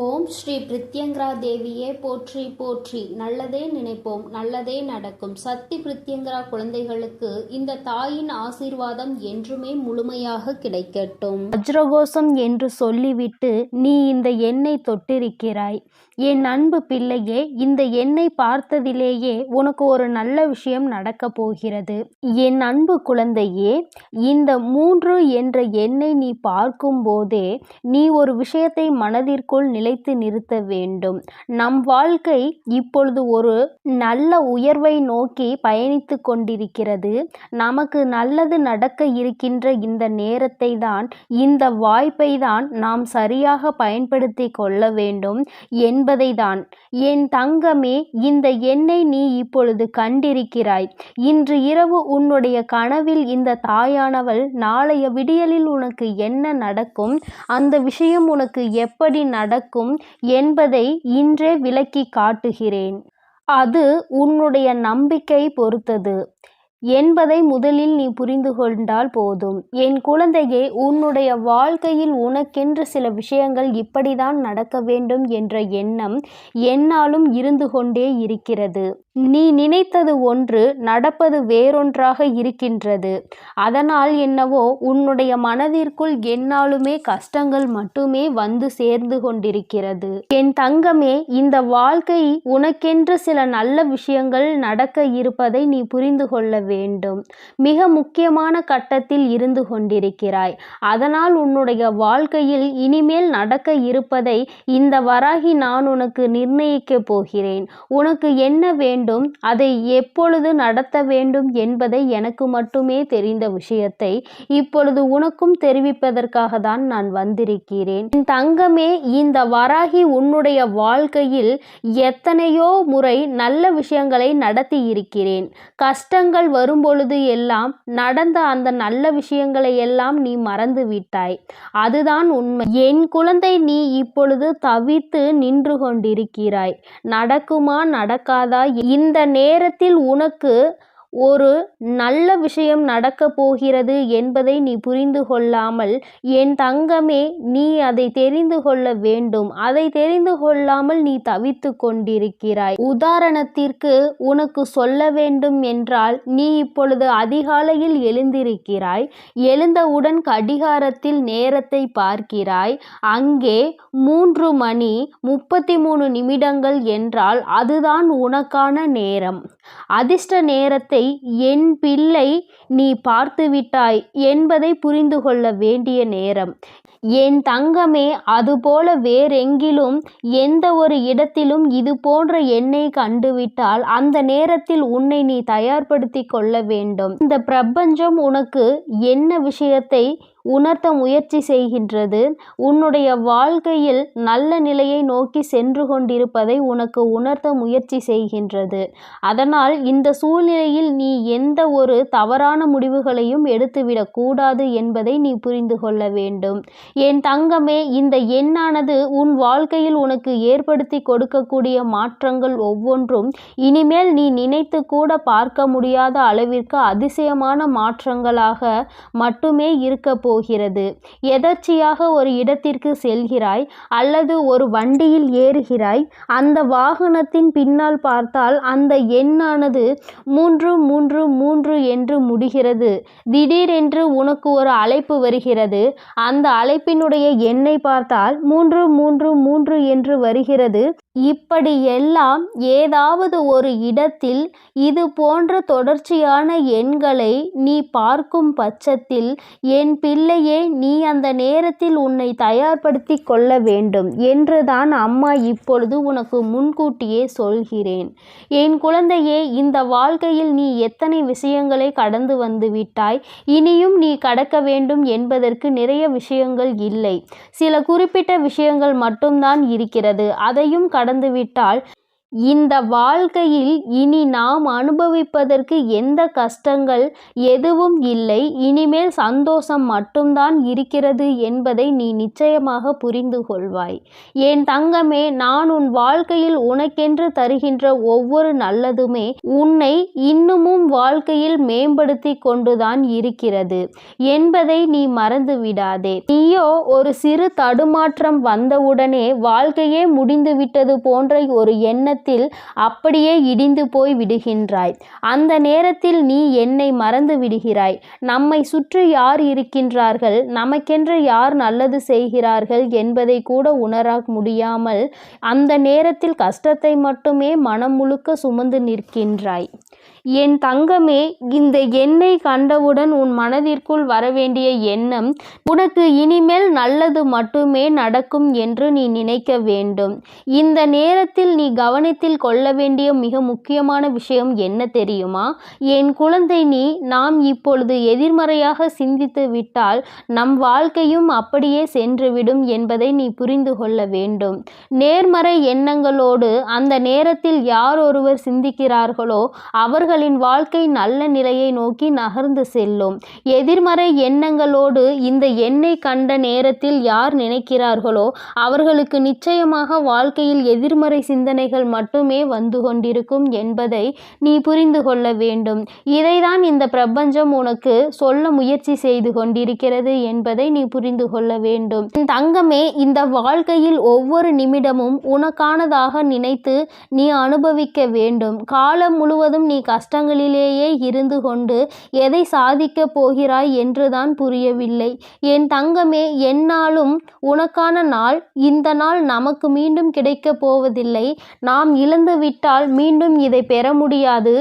ஓம் ஸ்ரீ பிரித்யங்கரா தேவியே போற்றி போற்றி. நல்லதே நினைப்போம் நல்லதே நடக்கும். சக்தி பிரித்யங்கரா குழந்தைகளுக்கு இந்த தாயின் ஆசீர்வாதம் என்றுமே முழுமையாக கிடைக்கட்டும். வஜ்ரகோஷம் என்று சொல்லிவிட்டு நீ இந்த எண்ணை தொட்டிருக்கிறாய். என் அன்பு பிள்ளையே இந்த எண்ணை பார்த்ததிலேயே உனக்கு ஒரு நல்ல விஷயம் நடக்கப் போகிறது. என் அன்பு குழந்தையே இந்த மூன்று என்ற எண்ணை நீ பார்க்கும்போதே நீ ஒரு விஷயத்தை மனதிற்குள் நிலைத்து நிறுத்த வேண்டும். நம் வாழ்க்கை இப்பொழுது ஒரு நல்ல உயர்வை நோக்கி பயணித்து கொண்டிருக்கிறது. நமக்கு நல்லது நடக்க இருக்கின்ற இந்த நேரத்தை தான் இந்த வாய்ப்பை தான் நாம் சரியாக பயன்படுத்தி கொள்ள வேண்டும் என்பதை தான். என் தங்கமே இந்த எண்ணை நீ இப்பொழுது கண்டிருக்கிறாய். இன்று இரவு உன்னுடைய கனவில் இந்த தாயானவள் நாளைய விடியலில் உனக்கு என்ன நடக்கும்? அந்த விஷயம் உனக்கு எப்படி நடக்கும்? என்பதை இன்றே விளக்கி காட்டுகிறேன். அது உன்னுடைய நம்பிக்கை பொறுத்தது. என்பதை முதலில் நீ புரிந்து கொண்டால் போதும். என் குழந்தையே உன்னுடைய வாழ்க்கையில் உனக்கென்று சில விஷயங்கள் இப்படிதான் நடக்க வேண்டும் என்ற எண்ணம் என்னாலும் இருந்து கொண்டே இருக்கிறது. நீ நினைத்தது ஒன்று நடப்பது வேறொன்றாக இருக்கின்றது. அதனால் என்னவோ உன்னுடைய மனதிற்குள் என்னாலுமே கஷ்டங்கள் மட்டுமே வந்து சேர்ந்து கொண்டிருக்கிறது. என் தங்கமே இந்த வாழ்க்கை உனக்கென்று சில நல்ல விஷயங்கள் நடக்க இருப்பதை நீ புரிந்து கொள்ள வேண்டும். மிக முக்கியமான கட்டத்தில் இருந்து கொண்டிருக்கிறாய். அதனால் உன்னுடைய வாழ்க்கையில் இனிமேல் நடக்க இருப்பதை இந்த வராகி நான் உனக்கு நிர்ணயிக்கப் போகிறேன். உனக்கு என்ன வேண்டும்? அதை எப்பொழுது நடத்த வேண்டும் என்பதை எனக்கு மட்டுமே தெரிந்த விஷயத்தை இப்பொழுது உனக்கும் தெரிவிப்பதற்காக தான் நான் வந்திருக்கிறேன். என் தங்கமே இந்த வராகி உன்னுடைய வாழ்க்கையில் எத்தனையோ முறை நல்ல விஷயங்களை நடத்தி இருக்கிறேன் கஷ்டங்கள் வரும்பொழுது எல்லாம் நடந்த அந்த நல்ல விஷயங்களை எல்லாம் நீ மறந்து விட்டாய். அதுதான் உண்மை. என் குழந்தை நீ இப்பொழுது தவித்து நின்று கொண்டிருக்கிறாய். நடக்குமா நடக்காதா இந்த நேரத்தில் உனக்கு ஒரு நல்ல விஷயம் நடக்கப் போகிறது என்பதை நீ புரிந்து கொள்ளாமல் என் தங்கமே நீ அதை தெரிந்து கொள்ள வேண்டும். அதை தெரிந்து கொள்ளாமல் நீ தவித்து கொண்டிருக்கிறாய். உதாரணத்திற்கு உனக்கு சொல்ல வேண்டும் என்றால் நீ இப்பொழுது அதிகாலையில் எழுந்திருக்கிறாய். எழுந்தவுடன் கடிகாரத்தில் நேரத்தை பார்க்கிறாய். அங்கே மூன்று மணி முப்பத்தி மூணு நிமிடங்கள் என்றால் அதுதான் உனக்கான நேரம். அதிர்ஷ்ட நேரத்தை என் பிள்ளை நீ பார்த்துவிட்டாய் என்பதை புரிந்து கொள்ள வேண்டிய நேரம். என் தங்கமே அதுபோல வேறெங்கிலும் எந்த ஒரு இடத்திலும் இது போன்ற எண்ணை கண்டுவிட்டால் அந்த நேரத்தில் உன்னை நீ தயார்படுத்தி கொள்ள வேண்டும். இந்த பிரபஞ்சம் உனக்கு என்ன விஷயத்தை உணர்த்த முயற்சி செய்கின்றது. உன்னுடைய வாழ்க்கையில் நல்ல நிலையை நோக்கி சென்று கொண்டிருப்பதை உனக்கு உணர்த்த முயற்சி செய்கின்றது. அதனால் இந்த சூழ்நிலையில் நீ எந்த ஒரு தவறான முடிவுகளையும் எடுத்துவிடக் கூடாது என்பதை நீ புரிந்து கொள்ள வேண்டும். என் தங்கமே இந்த எண்ணானது உன் வாழ்க்கையில் உனக்கு ஏற்படுத்தி கொடுக்கக்கூடிய மாற்றங்கள் ஒவ்வொன்றும் இனிமேல் நீ நினைத்து கூட பார்க்க முடியாத அளவிற்கு அதிசயமான மாற்றங்களாக மட்டுமே இருக்க போகிறது. எதர்ச்சியாக ஒரு இடத்திற்கு செல்கிறாய் அல்லது ஒரு வண்டியில் ஏறுகிறாய்? அந்த வாகனத்தின் பின்னால் பார்த்தால் அந்த எண்ணானது மூன்று மூன்று மூன்று என்று முடிகிறது. திடீரென்று உனக்கு ஒரு அழைப்பு வருகிறது. அந்த அழைப்பினுடைய எண்ணை பார்த்தால் மூன்று மூன்று மூன்று என்று வருகிறது. இப்படி எல்லாம் ஏதாவது ஒரு இடத்தில் இது போன்ற தொடர்ச்சியான எண்களை நீ பார்க்கும் பட்சத்தில் என் பிள்ளையே நீ அந்த நேரத்தில் உன்னை தயார்படுத்தி கொள்ள வேண்டும் என்றுதான் அம்மா இப்பொழுது உனக்கு முன்கூட்டியே சொல்கிறேன். என் குழந்தையே இந்த வாழ்க்கையில் நீ எத்தனை விஷயங்களை கடந்து வந்து விட்டாய்? இனியும் நீ கடக்க வேண்டும் என்பதற்கு நிறைய விஷயங்கள் இல்லை. சில குறிப்பிட்ட விஷயங்கள் மட்டும்தான் இருக்கிறது. அதையும் கடந்துவிட்டால் இந்த வாழ்க்கையில் இனி நாம் அனுபவிப்பதற்கு எந்த கஷ்டங்கள் எதுவும் இல்லை. இனிமேல் சந்தோஷம் மட்டும்தான் இருக்கிறது என்பதை நீ நிச்சயமாக புரிந்து கொள்வாய். என் தங்கமே நான் உன் வாழ்க்கையில் உனக்கென்று தருகின்ற ஒவ்வொரு நல்லதுமே உன்னை இன்னமும் வாழ்க்கையில் மேம்படுத்தி கொண்டுதான் இருக்கிறது என்பதை நீ மறந்து விடாதே நீயோ ஒரு சிறு தடுமாற்றம் வந்தவுடனே வாழ்க்கையே முடிந்துவிட்டது போன்ற ஒரு நேரத்தில் அப்படியே இடிந்து போய் விடுகின்றாய். அந்த நேரத்தில் நீ என்னை மறந்து விடுகிறாய். நம்மை சுற்றி யார் இருக்கின்றார்கள்? நமக்கென்று யார் நல்லது செய்கிறார்கள் என்பதை கூட உணர முடியாமல் அந்த நேரத்தில் கஷ்டத்தை மட்டுமே மனம் முழுக்க சுமந்து நிற்கின்றாய். என் தங்கமே இந்த எண்ணை கண்டவுடன் உன் மனதிற்குள் வரவேண்டிய எண்ணம் உனக்கு இனிமேல் நல்லது மட்டுமே நடக்கும் என்று நீ நினைக்க வேண்டும். இந்த நேரத்தில் நீ கவனத்தில் கொள்ள வேண்டிய மிக முக்கியமான விஷயம் என்ன தெரியுமா? என் குழந்தை நீ நாம் இப்பொழுது எதிர்மறையாக சிந்தித்து விட்டால் நம் வாழ்க்கையும் அப்படியே சென்றுவிடும் என்பதை நீ புரிந்து கொள்ள வேண்டும். நேர்மறை எண்ணங்களோடு அந்த நேரத்தில் யார் ஒருவர் சிந்திக்கிறார்களோ அவர்களின் வாழ்க்கை நல்ல நிலையை நோக்கி நகர்ந்து செல்லும். எதிர்மறை எண்ணங்களோடு இந்த எண்ணை கண்ட நேரத்தில் யார் நினைக்கிறார்களோ அவர்களுக்கு நிச்சயமாக வாழ்க்கையில் எதிர்மறை சிந்தனைகள் மட்டுமே வந்து கொண்டிருக்கும் என்பதை நீ புரிந்து கொள்ள வேண்டும். இதைதான் இந்த பிரபஞ்சம் உனக்கு சொல்ல முயற்சி செய்து கொண்டிருக்கிறது என்பதை நீ புரிந்து கொள்ள வேண்டும். தங்கமே இந்த வாழ்க்கையில் ஒவ்வொரு நிமிடமும் உனக்கானதாக நினைத்து நீ அனுபவிக்க வேண்டும். காலம் முழுவதும் நீ கஷ்டங்களிலேயே இருந்து கொண்டு எதை சாதிக்கப் போகிறாய் என்றுதான் புரியவில்லை. என் தங்கமே என்னாலும் உனக்கான நாள் இந்த நாள் நமக்கு மீண்டும் கிடைக்கப் போவதில்லை. நாம் இழந்துவிட்டால் மீண்டும் இதை பெற முடியாது.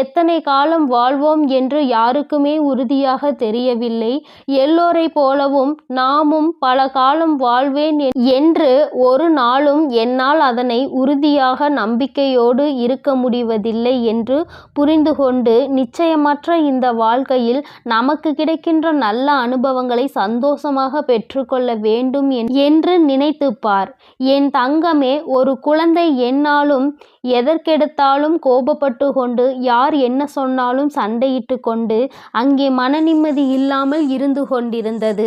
எத்தனை காலம் வாழ்வோம் என்று யாருக்குமே உறுதியாக தெரியவில்லை. எல்லோரை போலவும் நாமும் பல காலம் வாழ்வேன் என்று ஒரு நாளும் என்னால் அதனை உறுதியாக நம்பிக்கையோடு இருக்க முடிவதில்லை என்று புரிந்து கொண்டு நிச்சயமற்ற இந்த வாழ்க்கையில் நமக்கு கிடைக்கின்ற நல்ல அனுபவங்களை சந்தோஷமாக பெற்றுக்கொள்ள வேண்டும் என்று நினைத்து பார் என் தங்கமே ஒரு குழந்தை என்னாலும் எதற்கெடுத்தாலும் கோபப்பட்டு கொண்டு யார் என்ன சொன்னாலும் சண்டையிட்டு கொண்டு அங்கே மன நிம்மதி இல்லாமல் இருந்து கொண்டிருந்தது.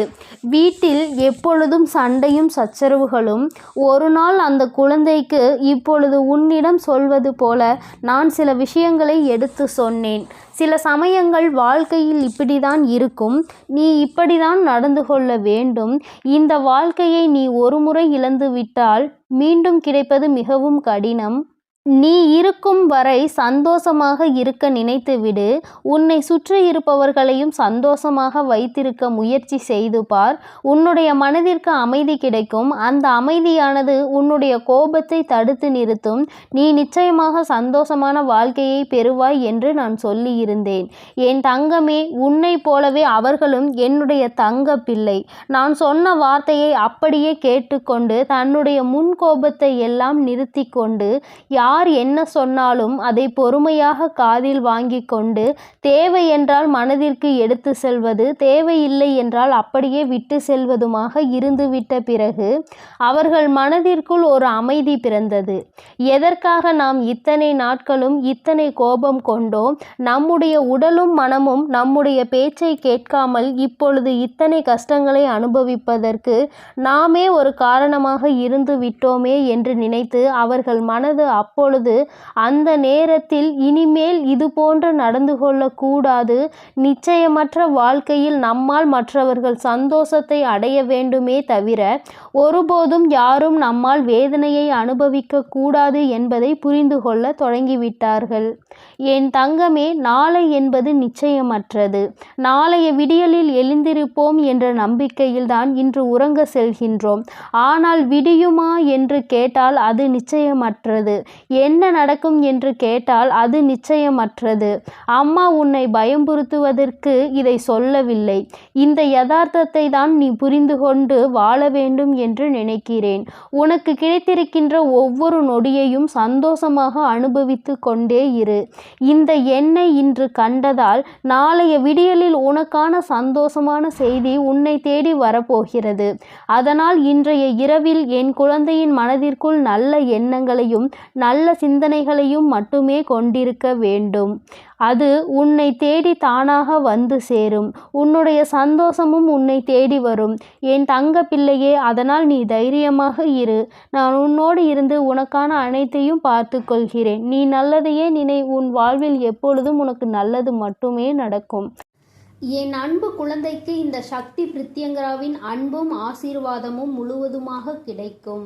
வீட்டில் எப்பொழுதும் சண்டையும் சச்சரவுகளும் ஒரு நாள் அந்த குழந்தைக்கு இப்பொழுது உன்னிடம் சொல்வது போல நான் சில விஷயங்களை எடுத்து சொன்னேன். சில சமயங்கள் வாழ்க்கையில் இப்படிதான் இருக்கும். நீ இப்படிதான் நடந்து கொள்ள வேண்டும். இந்த வாழ்க்கையை நீ ஒருமுறை இழந்து விட்டால் மீண்டும் கிடைப்பது மிகவும் கடினம். நீ இருக்கும் வரை சந்தோஷமாக இருக்க நினைத்துவிடு. உன்னை சுற்றி இருப்பவர்களையும் சந்தோஷமாக வைத்திருக்க முயற்சி செய்து பார். உன்னுடைய மனதிற்கு அமைதி கிடைக்கும். அந்த அமைதியானது உன்னுடைய கோபத்தை தடுத்து நிறுத்தும். நீ நிச்சயமாக சந்தோஷமான வாழ்க்கையை பெறுவாய் என்று நான் சொல்லியிருந்தேன். என் தங்கமே உன்னை போலவே அவர்களும் என்னுடைய தங்க பிள்ளை நான் சொன்ன வார்த்தையை அப்படியே கேட்டுக்கொண்டு தன்னுடைய முன் கோபத்தை எல்லாம் நிறுத்தி கொண்டு யார் யார் என்ன சொன்னாலும் அதை பொறுமையாக காதில் வாங்கி கொண்டு தேவை என்றால் மனதிற்கு எடுத்து செல்வது தேவையில்லை என்றால் அப்படியே விட்டு செல்வதுமாக இருந்துவிட்ட பிறகு அவர்கள் மனதிற்குள் ஒரு அமைதி பிறந்தது. எதற்காக நாம் இத்தனை நாட்களும் இத்தனை கோபம் கொண்டோம்? நம்முடைய உடலும் மனமும் நம்முடைய பேச்சை கேட்காமல் இப்பொழுது இத்தனை கஷ்டங்களை அனுபவிப்பதற்கு நாமே ஒரு காரணமாக இருந்து விட்டோமே என்று நினைத்து அவர்கள் மனது அப்பொழுது அந்த நேரத்தில் இனிமேல் இது போன்று நடந்து கொள்ளக்கூடாது. நிச்சயமற்ற வாழ்க்கையில் நம்மால் மற்றவர்கள் சந்தோஷத்தை அடைய வேண்டுமே தவிர ஒருபோதும் யாரும் நம்மால் வேதனையை அனுபவிக்க கூடாது என்பதை புரிந்து கொள்ள தொடங்கிவிட்டார்கள். என் தங்கமே நாளை என்பது நிச்சயமற்றது. நாளைய விடியலில் எழுந்திருப்போம் என்ற நம்பிக்கையில்தான் இன்று உறங்க செல்கின்றோம். ஆனால் விடியுமா என்று கேட்டால் அது நிச்சயமற்றது. என்ன நடக்கும் என்று கேட்டால் அது நிச்சயமற்றது. அம்மா உன்னை பயம்புறுத்துவதற்கு இதை சொல்லவில்லை. இந்த யதார்த்தத்தை தான் நீ புரிந்து கொண்டு வாழ வேண்டும் என்று நினைக்கிறேன். உனக்கு கிடைத்திருக்கின்ற ஒவ்வொரு நொடியையும் சந்தோஷமாக அனுபவித்து கொண்டே இரு. இந்த எண்ணை இன்று கண்டதால் நாளைய விடியலில் உனக்கான சந்தோஷமான செய்தி உன்னை தேடி வரப்போகிறது. அதனால் இன்றைய இரவில் என் குழந்தையின் மனதிற்குள் நல்ல எண்ணங்களையும் நல்ல நல்ல சிந்தனைகளையும் மட்டுமே கொண்டிருக்க வேண்டும். அது உன்னை தேடி தானாக வந்து சேரும். உன்னுடைய சந்தோஷமும் உன்னை தேடி வரும். என் தங்க பிள்ளையே அதனால் நீ தைரியமாக இரு. நான் உன்னோடு இருந்து உனக்கான அனைத்தையும் பார்த்து கொள்கிறேன். நீ நல்லதையே நினை உன் வாழ்வில் எப்பொழுதும் உனக்கு நல்லது மட்டுமே நடக்கும். என் அன்பு குழந்தைக்கு இந்த சக்தி பிரித்யங்கராவின் அன்பும் ஆசீர்வாதமும் முழுவதுமாக கிடைக்கும்.